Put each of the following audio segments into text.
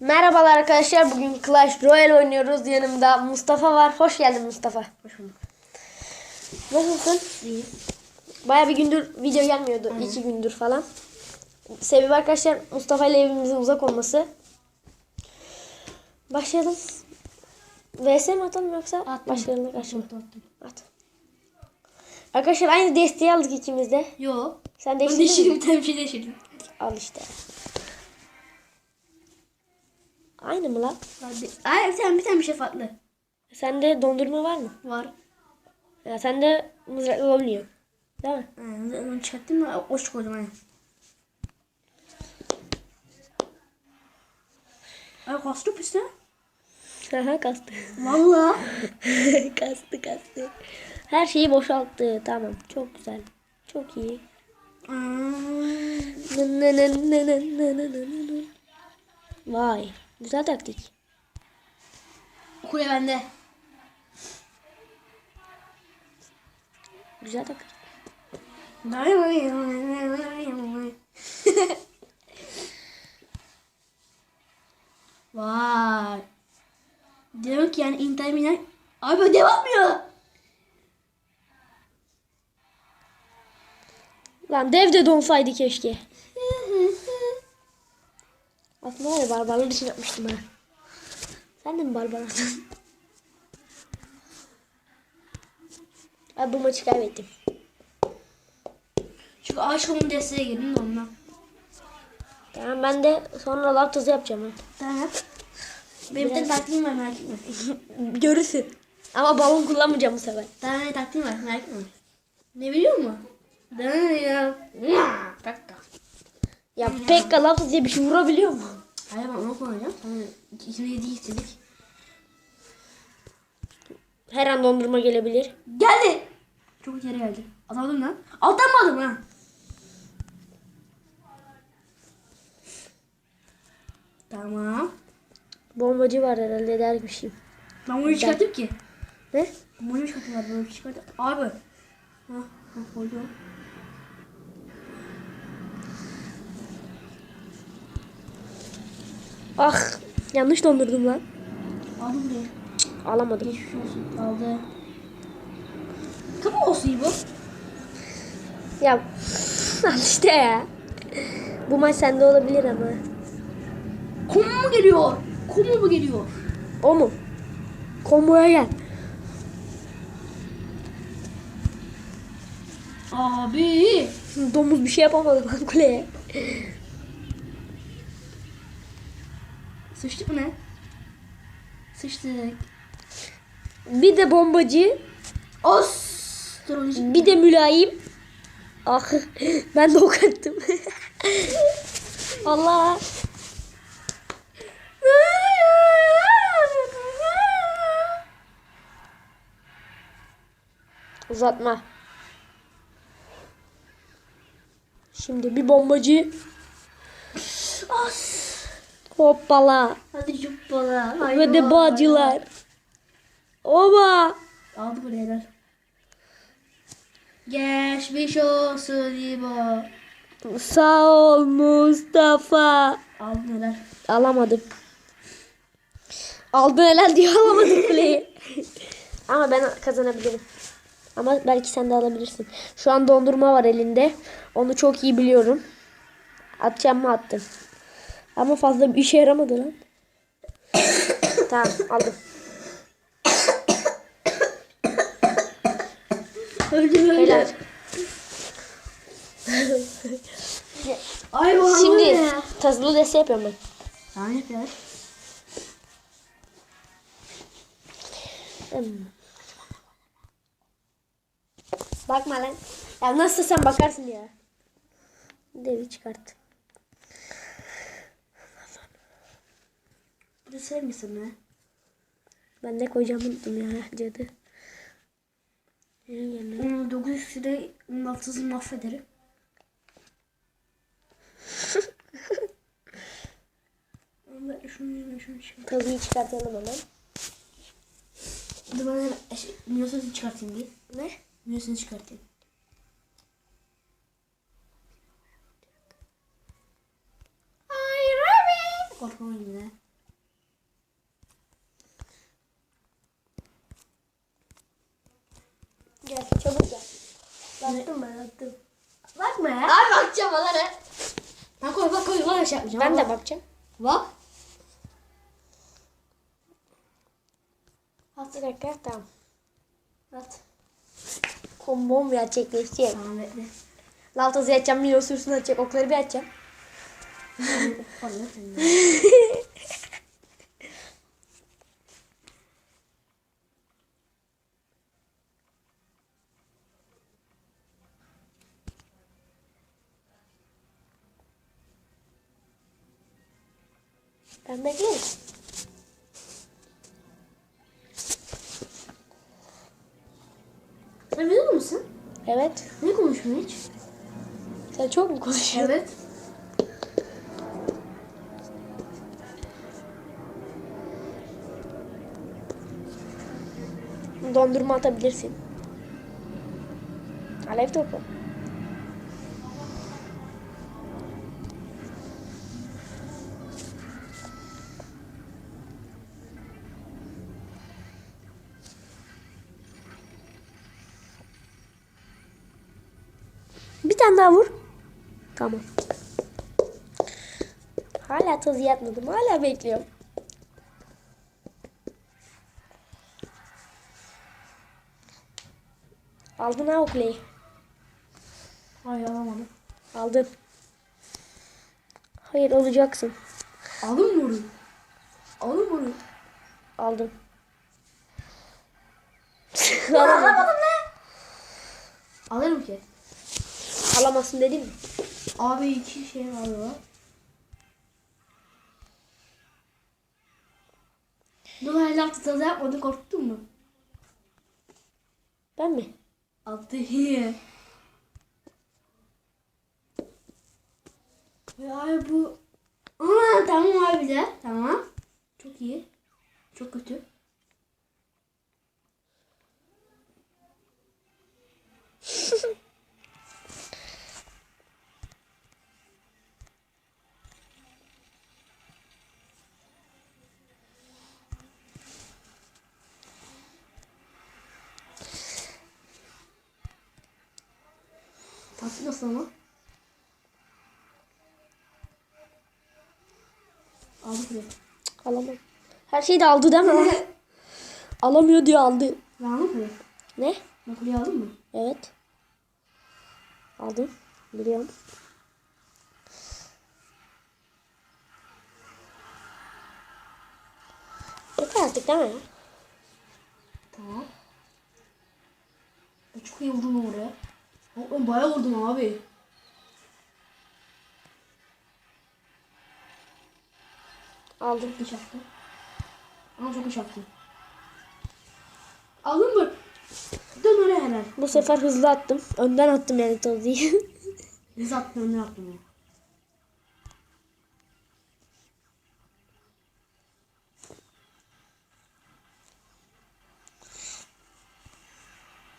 Merhabalar arkadaşlar. Bugün Clash Royale oynuyoruz. Yanımda Mustafa var. Hoş geldin Mustafa. Hoş bulduk. Nasılsın? İyi. Baya bir gündür video gelmiyordu. iki gündür falan. Sebebi arkadaşlar Mustafa ile evimizin uzak olması. Başlayalım. VS mi atalım yoksa karşı mı? Attım, attım. At. Arkadaşlar aynı desteği aldık ikimiz de. Yo. Sen Ben değiştirdin mi? Şey değiştirdim. Al işte. Aynı mı lan? Ay bir tane bir tane bir şey farklı. Sende dondurma var mı? Var. Ya sende mızraklı olmuyor. Değil mi? Hı, onu çıkarttım mı? Hoş koydum hani. Ay kastı piste. Aha kastı. Valla. kastı kastı. Her şeyi boşalttı. Tamam. Çok güzel. Çok iyi. Vay. Güzel taktik. Kule bende. Güzel taktik. Vay. Demek ki yani Inter Milan Abi ödev yapmıyor. Lan dev de donsaydı keşke. Aslında var ya barbarlar için yapmıştım ha. Sen de mi barbar attın? Abi bu maçı kaybettim. Çünkü aşkımın desteğe girdim de ondan. Tamam ben de sonra laktozı yapacağım. ha. Tamam. Benim bir tane taktiğim var merak etme. Görürsün. Ama balon kullanmayacağım bu sefer. Daha ne taktiğim var merak etme. Ne biliyor musun? Daha ya? Takta. Ya Pekka laktuz diye bir şey vurabiliyor mu? Hayır ben onu kullanacağım. Sonra yedi istedik. Her an dondurma gelebilir. Geldi. Çok yere geldi. Atamadım lan. Atamadım ha. Tamam. Bombacı var herhalde dermişim. Ben bunu çıkarttım ki. Ne? Bunu çıkarttım abi. Böyle çıkarttım. Abi. Ha, ha koydum. Ah yanlış dondurdum lan. Aldım buraya. Alamadım. Geçmiş olsun. Aldı. Kapı olsun bu. Ya al işte ya. Bu maç sende olabilir ama. Kum mu geliyor? Kum mu geliyor? O mu? Komboya gel. Abi. Domuz bir şey yapamadı lan kuleye. Sıçtık mı ne? Sıçtık. Bir de bombacı. Astrolojik. Bir de mülayim. Ah ben de ok attım. Allah. Uzatma. Şimdi bir bombacı. Hoppala. Hadi cuppala. Ve de bağcılar. Oba. Aldı buraya Geçmiş olsun İbo. Sağ ol Mustafa. Aldı neler? Alamadım. Aldın helal diye alamadım kuleyi. Ama ben kazanabilirim. Ama belki sen de alabilirsin. Şu an dondurma var elinde. Onu çok iyi biliyorum. Atacağım mı attım. Ama fazla bir işe yaramadı lan. tamam aldım. Öldüm Helal. Ay bu Şimdi Şimdi. tazılı deste yapıyorum ben. Tamam yapıyoruz. Hmm. Bakma lan. Ya nasıl sen bakarsın ya. Devi çıkart. Düşer misin be? Ben de kocamı unuttum ya cadı. Onun 9 lira 16'sını mahvederim. şunu, şunu çıkart. Kazıyı çıkartalım hemen. Dur ben şey, çıkartayım bir. Ne? Minasını çıkartayım. Ay Robin! Korkma oyunu Gel çabuk gel. Baktım ben attım. Bakma ya. Ay bakacağım onlara. Bak koy bak koy. Bana şey yapacağım. Ben de bakacağım. Bak. At. Bir dakika tamam. At. Kombom gerçekleşti ya. Tamam bekle. Laltazı açacağım. Milo sürüsünü açacak. Okları bir açacağım. Ben beklerim. Sen biliyor musun? Evet. Ne konuşmuyor hiç? Sen çok mu konuşuyorsun? Evet. Dondurma atabilirsin. Alev topu. Tane daha vur. Tamam. Hala tazı yatmadım. Hala bekliyorum. Aldın ha o kuleyi. Hayır alamadım. Aldın. Hayır olacaksın. Aldın mı onu? Aldın mı onu? Aldın. Alamadım ne? Alırım ki. Alamazsın dedim mi? Abi iki şey var ya. Dur hala tadı yapmadın korktun mu? Ben mi? Attı hiye. Ya bu... Aa, tamam abi de. Tamam. Çok iyi. Çok kötü. Tatlı nasıl ama? Aldık bile. Alamam. Her şeyi de aldı değil mi? Alamıyor diyor aldı. Aldım bile. Ne? Nakulye aldın mı? Evet. Aldım. Biliyorum. Yeter artık değil mi? Tamam. İyi vurdum oraya. Ben bayağı vurdum abi. Aldım. İyi çaktı. Ama çok iyi çaktı. Aldın mı? Dön oraya helal. Bu sefer hızlı attım. Önden attım yani tozayı. Biz attın ne yaptın ya?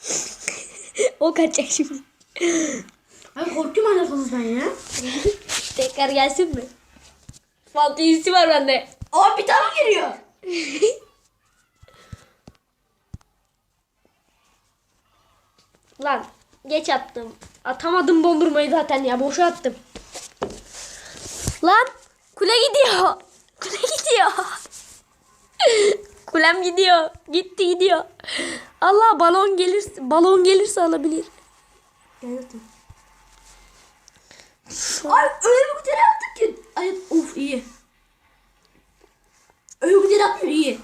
o kaçacak şimdi. Korkuyorum hala fazladan ya. Tekrar gelsin mi? Fantezisi var bende. Aa bir tane geliyor. Lan geç attım. Atamadım dondurmayı zaten ya. Boşa attım. Lan kule gidiyor. Kule gidiyor. Kulem gidiyor. Gitti gidiyor. Allah balon gelirse balon gelirse alabilir. Gel zaten. Ay öyle bir güzel yaptık ki. Ay of iyi. Öyle güzel yapmıyor iyi.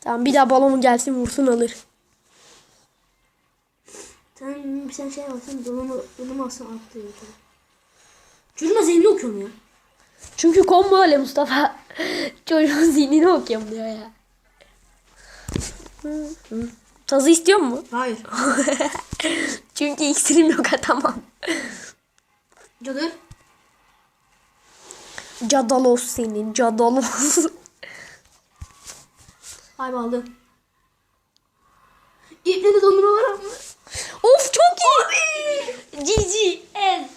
Tamam bir daha balon gelsin vursun alır. Sen bir sen şey alsan donumu, donumu alsan attı ya. Çocuğuma zengin okuyorum ya. Çünkü combo öyle Mustafa. Çocuğun zihnini okuyorum diyor ya. Tazı istiyor mu? Hayır. Çünkü iksirim yok atamam. Cadır. Cadalos senin cadalos. Hayır aldı. İpne de dondurma var ama. of çok iyi. Cici en.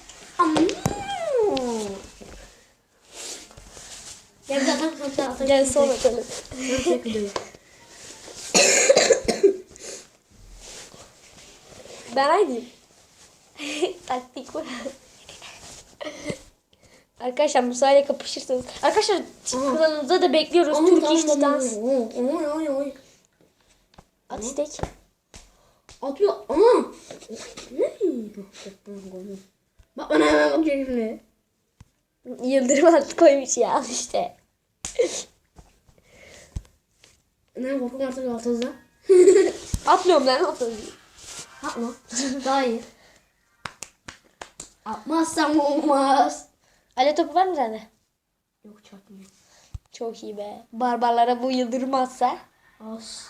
Ya bir. Gel son atalım. Ben aynıyım. Taktik var. Arkadaşlar Musa ile kapışırsanız. Arkadaşlar kanalımıza da bekliyoruz. Aman, Türk tamam, iş tamam, dans. Oy oy oy. At istek. Atıyor. Ne? Bak bana hemen bak şimdi. Yıldırım at koymuş ya işte. Ne korkum artık altınızda. Atmıyorum lan atmıyorum. Atma. Daha iyi. Atmazsam olmaz. Ale topu var mı sende? Yok çarpmıyor. Çok iyi be. Barbarlara bu yıldırım atsa. Az.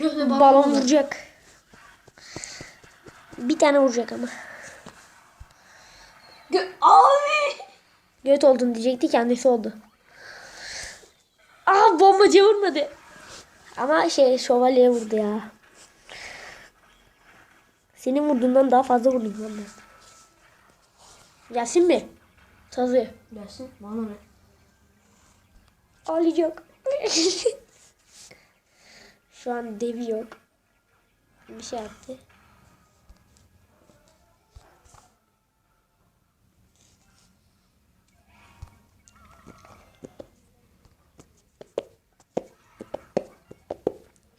Yok be Balon vuracak. Bir tane vuracak ama. Gö- Abi. Göt oldun diyecekti kendisi oldu. Aa bombacı vurmadı. Ama şey şövalye vurdu ya. Senin vurduğundan daha fazla vurdum lan ben. Gelsin mi? Sazı. Gelsin bana ne? Ağlayacak. Şu an devi yok. Bir şey yaptı.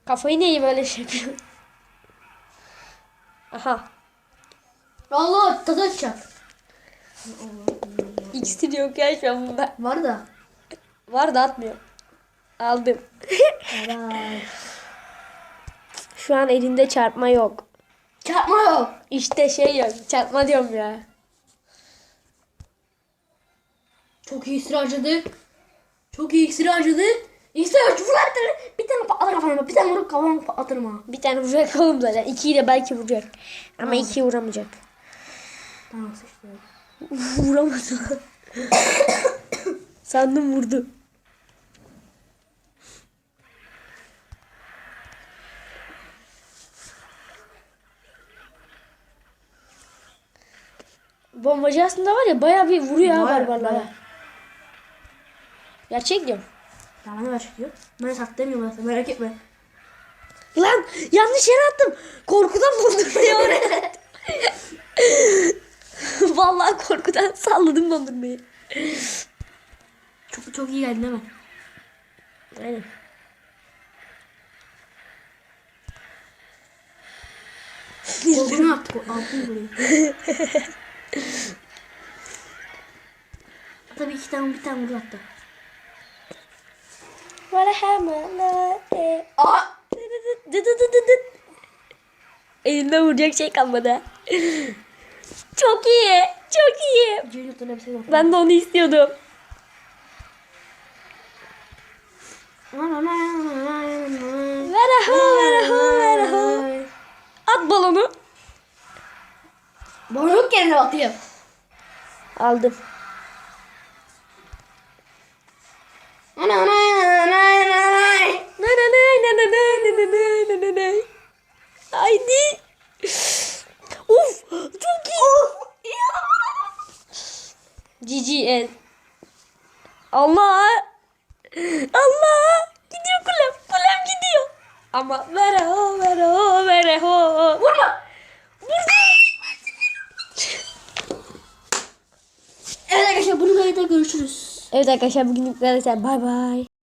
Kafayı neyi böyle şey yapıyor? Aha. Allah tadı açacak. İkisi de yok ya şu an bunda. Var da. Var da atmıyor. Aldım. Şu an elinde çarpma yok. Çarpma yok. İşte şey yok. Çarpma diyorum ya. Çok iyi sıra harcadı. Çok iyi sıra harcadı. İksir harcadı. Fırlattır. Bir tane patlar kafama. Bir tane vurup kafama patlatırım ha. Bir tane vuracak oğlum zaten. İkiyi de belki vuracak. Ama ikiyi vuramayacak. Tamam sıçtı. Vuramadı. Sandım vurdu. Bombacı aslında var ya bayağı bir vuruyor ha Var, barbarlara. var. Gerçek diyorum. Ya bana ver çıkıyor. Ben saklamıyorum aslında merak etme. Lan yanlış yere attım. Korkudan dondurmayı oraya. Vallahi korkudan salladım dondurmayı. Çok çok iyi geldi değil mi? Aynen. Korkunu attık. Altın burayı. Tabii iki tane bir tane vurdu attı what I have Aa! Elimde vuracak şey kalmadı. çok iyi. Çok iyi. Ben de onu istiyordum. Verahu verahu verahu. At balonu. Boşluk yerine atayım. Aldım. Haydi. Uf çok iyi. GGN. Allah. Allah. Gidiyor kulem. Kulem gidiyor. Ama vereho vereho vereho. Vurma. Evet arkadaşlar bunu kayıtta görüşürüz. Evet arkadaşlar bugünlük arkadaşlar bay bay.